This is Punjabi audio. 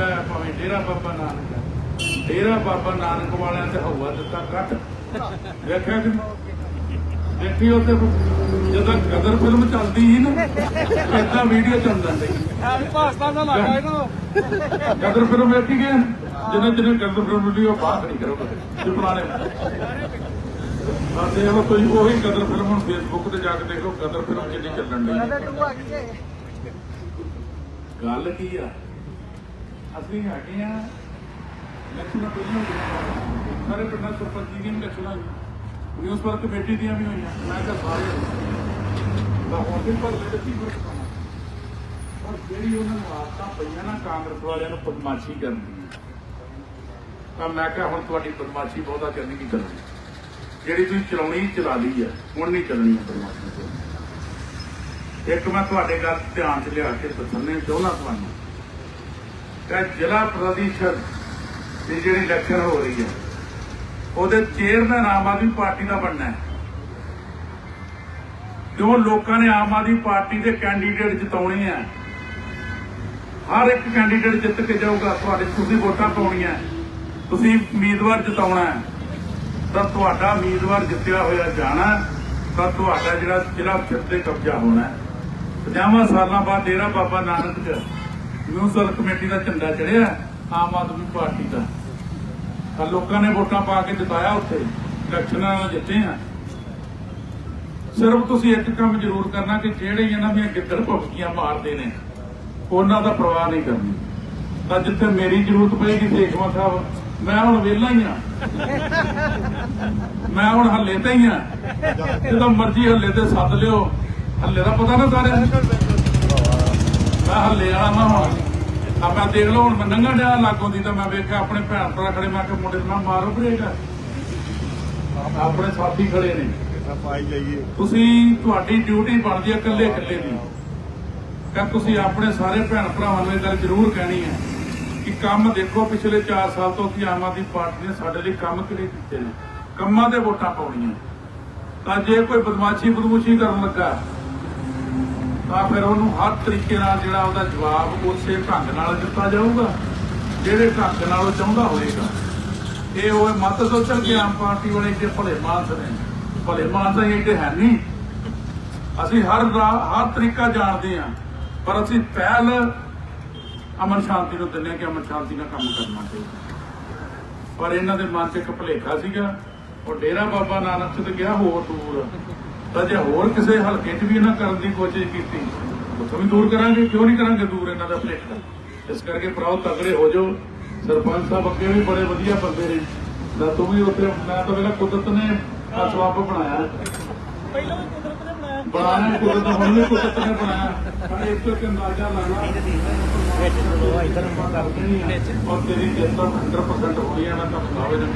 ਦੂਜਾ ਹੈ ਭਾਵੇਂ ਡੇਰਾ ਬਾਬਾ ਨਾਨਕ ਹੈ ਡੇਰਾ ਬਾਬਾ ਨਾਨਕ ਵਾਲਿਆਂ ਤੇ ਹਵਾ ਦਿੱਤਾ ਕੱਟ। ਵੇਖਿਆ ਕਿ ਦੇਖੀ ਉੱਥੇ ਜਦੋਂ ਗਦਰ ਫਿਲਮ ਚੱਲਦੀ ਸੀ ਨਾ ਏਦਾਂ ਵੀਡੀਓ ਚੱਲ ਜਾਂਦੀ। ਪਾਕਿਸਤਾਨ ਦਾ ਇਲਾਕਾ ਇਹਨੂੰ ਗਦਰ ਫਿਲਮ ਵੇਖੀ ਗਏ ਜਿਹਨੇ ਜਿਹਨੇ ਗਦਰ ਫਿਲਮ ਵੀਡੀਓ ਬਾਹਰ ਨਹੀਂ ਕਰੋਗੇ ਜੋ ਪੁਰਾਣੇ। ਦੇਖ ਲਓ ਤੁਸੀਂ ਉਹੀ ਗਦਰ ਫਿਲਮ ਹੁਣ ਫੇਸਬੁੱਕ ਤੇ ਜਾ ਕੇ ਦੇਖੋ ਗਦਰ ਫਿਲਮ ਕਿੰਨੀ ਚੱਲਣ ਦੀ ਗੱਲ ਕੀ ਆ? ਅਸੀਂ ਹੈਗੇ ਆ ਇਲੈਕਸ਼ਨਾਂ ਪਹਿਲਾਂ ਹੋਈਆਂ। ਸਾਰੇ ਪਿੰਡਾਂ ਸਰਪੰਚੀ ਦੀਆਂ ਵੀ ਇਲੈਕਸ਼ਨਾਂ ਹੋਈਆਂ ਮਿਊਨਿਸਪਲ ਕਮੇਟੀ ਦੀਆਂ ਵੀ ਹੋਈਆਂ। ਮੈਂ ਤਾਂ ਸਾਰੇ। ਤਾਂ ਹੁਣ ਵੀ ਪਰ ਲੈ ਕੀ ਪਰ ਜਿਹੜੀ ਉਹਨਾਂ ਨੂੰ ਆਦਤਾਂ ਪਈਆਂ ਨਾ ਕਾਂਗਰਸ ਵਾਲਿਆਂ ਨੂੰ ਬਦਮਾਸ਼ੀ ਕਰਨ ਦੀ। ਤਾਂ ਮੈਂ ਕਿਹਾ ਹੁਣ ਤੁਹਾਡੀ ਬਦਮਾਸ਼ੀ ਬਹੁਤਾ ਕਰਨੀ ਕੀ ਕਰਨੀ ਜਿਹੜੀ ਤੁਸੀਂ ਚਲਾਉਣੀ ਚਲਾ ਲਈ ਹੈ ਹੁਣ ਨਹੀਂ ਚੱਲਣੀ ਹੈ ਬਦਮਾਸ਼ੀ। ਇੱਕ ਮੈਂ ਤੁਹਾਡੇ ਗੱਲ ਧਿਆਨ 'ਚ ਲਿਆ ਕੇ ਦੱਸਣੇ ਚਾਹੁੰਦਾ ਤੁਹਾਨੂੰ। ਕਿ ਜ਼ਿਲ੍ਹਾ ਪ੍ਰਸ਼ਦ ਦੀ ਜਿਹੜੀ ਇਲੈਕਸ਼ਨ ਹੋ ਰਹੀ ਹੈ। ਉਹਦੇ ਚੇਅਰਮੈਨ ਆਮ ਆਦਮੀ ਪਾਰਟੀ ਦਾ ਬਣਨਾ ਹੈ। ਕਿਉਂ ਲੋਕਾਂ ਨੇ ਆਮ ਆਦਮੀ ਪਾਰਟੀ ਦੇ ਕੈਂਡੀਡੇਟ ਜਿਤਾਉਣੇ ਆ, ਹਰ ਇੱਕ ਕੈਂਡੀਡੇਟ ਜਿੱਤ ਕੇ ਜਾਊਗਾ, ਤੁਹਾਡੇ ਤੁਸੀਂ ਵੋਟਾਂ ਪਾਉਣੀਆਂ। ਤੁਸੀਂ ਉਮੀਦਵਾਰ ਜਿਤਾਉਣਾ ਹੈ, ਤਾਂ ਤੁਹਾਡਾ ਉਮੀਦਵਾਰ ਜਿੱਤਿਆ ਹੋਇਆ ਜਾਣਾ ਤਾਂ ਤੁਹਾਡਾ ਜਿਹੜਾ ਜ਼ਿਲ੍ਹਾ ਫਿਰ ਤੇ ਕਬਜ਼ਾ ਹੋਣਾ ਹੈ। 50 ਸਾਲਾਂ ਬਾਅਦ ਡੇਰਾ ਬਾਬਾ ਨਾਨਕ ਚ ਮਿਊਨਿਸਪਲ ਕਮੇਟੀ ਦਾ ਝੰਡਾ ਚੜਿਆ, ਆਮ ਆਦਮੀ ਪਾਰਟੀ ਦਾ। ਤਾਂ ਲੋਕਾਂ ਨੇ ਵੋਟਾਂ ਪਾ ਕੇ ਜਿਤਾਇਆ ਉੱਥੇ, ਇਲੈਕਸ਼ਨਾਂ ਜਿੱਤੇ ਆ ਸਿਰਫ ਤੁਸੀਂ ਇੱਕ ਕੰਮ ਜ਼ਰੂਰ ਕਰਨਾ ਕਿ ਜਿਹੜੇ ਇਹਨਾਂ ਦੀਆਂ ਗਿੱਦੜ ਭੁੱਕੀਆਂ ਮਾਰਦੇ ਨੇ, ਉਹਨਾਂ ਦਾ ਪ੍ਰਵਾਹ ਨਹੀਂ ਕਰਨੀ। ਤਾਂ ਜਿੱਥੇ ਮੇਰੀ ਜ਼ਰੂਰਤ ਪਏਗੀ ਦੇਖਵਾ ਸਾਹਿਬ, ਮੈਂ ਹੁਣ ਵਿਹਲਾ ਹੀ ਆ ਮੈਂ ਹੁਣ ਹੱਲੇ ਤੇ ਹੀ ਆ ਜਦੋਂ ਮਰਜ਼ੀ ਹੱਲੇ ਤੇ ਸੱਦ ਲਿਓ। ਹੱਲੇ ਦਾ ਪਤਾ ਨਾ ਸਾਰਿਆਂ ਮੈਂ ਹੱਲੇ ਵਾਲਾ ਨਾ ਹੁਣ ਆ ਮੈਂ ਦੇਖ ਲਓ, ਹੁਣ ਮੈਂ ਨੰਗਾ ਡਿਆ ਲਾਗੋਂ ਦੀ ਤਾਂ ਮੈਂ ਵੇਖਿਆ ਆਪਣੇ ਭੈਣ ਭਰਾ ਖੜੇ, ਮੈਂ ਕਿ ਮੁੰਡੇ ਨੂੰ ਨਾ ਮਾਰੋ ਬਰੇਕ। ਆਪਣੇ ਸਾਥੀ ਖੜੇ ਨੇ। ਪਾਈ ਜਾਈਏ ਤੁਸੀਂ ਤੁਹਾਡੀ ਡਿਊਟੀ ਬਣਦੀ ਹੈ ਇਕੱਲੇ ਇਕੱਲੇ ਦੀ। ਕਿ ਤੁਸੀਂ ਆਪਣੇ ਸਾਰੇ ਭੈਣ ਭਰਾਵਾਂ ਨੂੰ ਇਹ ਗੱਲ ਜ਼ਰੂਰ ਕਹਿਣੀ ਹੈ ਕਿ ਕੰਮ ਦੇਖੋ, ਪਿਛਲੇ 4 ਸਾਲ ਤੋਂ ਕੀ ਆਮ ਆਦਮੀ ਪਾਰਟੀ ਨੇ ਸਾਡੇ ਲਈ ਕੰਮ ਕਿਹੜੇ ਕੀਤੇ ਨੇ? ਕੰਮਾਂ ਦੇ ਵੋਟਾਂ ਪਾਉਣੀਆਂ। ਤਾਂ ਜੇ ਕੋਈ ਬਦਮਾਸ਼ੀ ਬਦਮੂਸ਼ੀ ਕਰਨ ਲੱਗਾ। ਤਾਂ ਫਿਰ ਉਹਨੂੰ ਹਰ ਤਰੀਕੇ ਨਾਲ ਜਿਹੜਾ ਉਹਦਾ ਜਵਾਬ ਉਸੇ ਢੰਗ ਨਾਲ ਦਿੱਤਾ ਜਾਊਗਾ, ਜਿਹੜੇ ਢੰਗ ਨਾਲ ਉਹ ਚਾਹੁੰਦਾ ਹੋਵੇਗਾ ਇਹ ਉਹ ਮਤ ਸੋਚਣ ਕਿ ਆਮ ਪਾਰਟੀ ਵਾਲੇ ਇੱਥੇ ਭਲੇ ਮਾਨਸ ਨੇ। ਭਲੇ ਮਾਨਸ ਅਸੀਂ ਇੱਥੇ ਹੈ ਨਹੀਂ। ਅਸੀਂ ਹਰ ਹਰ ਤਰੀਕਾ ਜਾਣਦੇ ਹਾਂ, ਪਰ ਅਸੀਂ ਪਹਿਲ ਅਮਨ ਸ਼ਾਂਤੀ ਨੂੰ ਦਿੰਦੇ ਹਾਂ ਕਿ ਅਮਨ ਸ਼ਾਂਤੀ ਨਾਲ ਕੰਮ ਕਰਨਾ ਚਾਹੀਦਾ। ਪਰ ਇਹਨਾਂ ਦੇ ਮਨ 'ਚ ਇੱਕ ਭਲੇਖਾ ਸੀਗਾ, ਉਹ ਡੇਰਾ ਬਾਬਾ ਨਾਨਕ ਤੇ ਗਿਆ ਹੋਰ ਦੂਰ। ਤਾਂ ਜੇ ਹੋਰ ਕਿਸੇ ਹਲਕੇ 'ਚ ਵੀ ਇਹਨਾਂ ਕਰਨ ਦੀ ਕੋਸ਼ਿਸ਼ ਕੀਤੀ ਉੱਥੋਂ ਵੀ ਦੂਰ ਕਰਾਂਗੇ ਕਿਉਂ ਨਹੀਂ ਕਰਾਂਗੇ ਦੂਰ ਇਹਨਾਂ ਦਾ ਭੁਲੇਖਾ ਇਸ ਕਰਕੇ ਭਰਾਓ ਤਗੜੇ ਹੋ ਜਾਓ। ਸਰਪੰਚ ਸਾਹਿਬ ਅੱਗੇ ਵੀ ਬੜੇ ਵਧੀਆ ਬੰਦੇ ਨੇ। ਨਾ ਤੂੰ ਵੀ ਉੱਥੇ ਮੈਂ ਤਾਂ ਵੇਲਾ ਕੁਦਰਤ ਨੇ ਆ ਸਵਾਬ ਬਣਾਇਆ। ਪਹਿਲਾਂ ਵੀ ਕੁਦਰਤ ਨੇ ਬਣਾਇਆ। ਬਣਾਇਆ ਕੁਦਰਤ ਹੁਣ ਵੀ ਕੁਦਰਤ ਨੇ ਬਣਾਇਆ। ਪਰ ਇਸ ਤੋਂ ਇੱਕ ਅੰਦਾਜ਼ਾ ਲਾਣਾ। ਔਰ ਤੇਰੀ ਜਿੱਤ 100% ਹੋਣੀ ਹੈ ਮੈਂ ਤਾਂ ਬਤਾਵੇ ਨਾ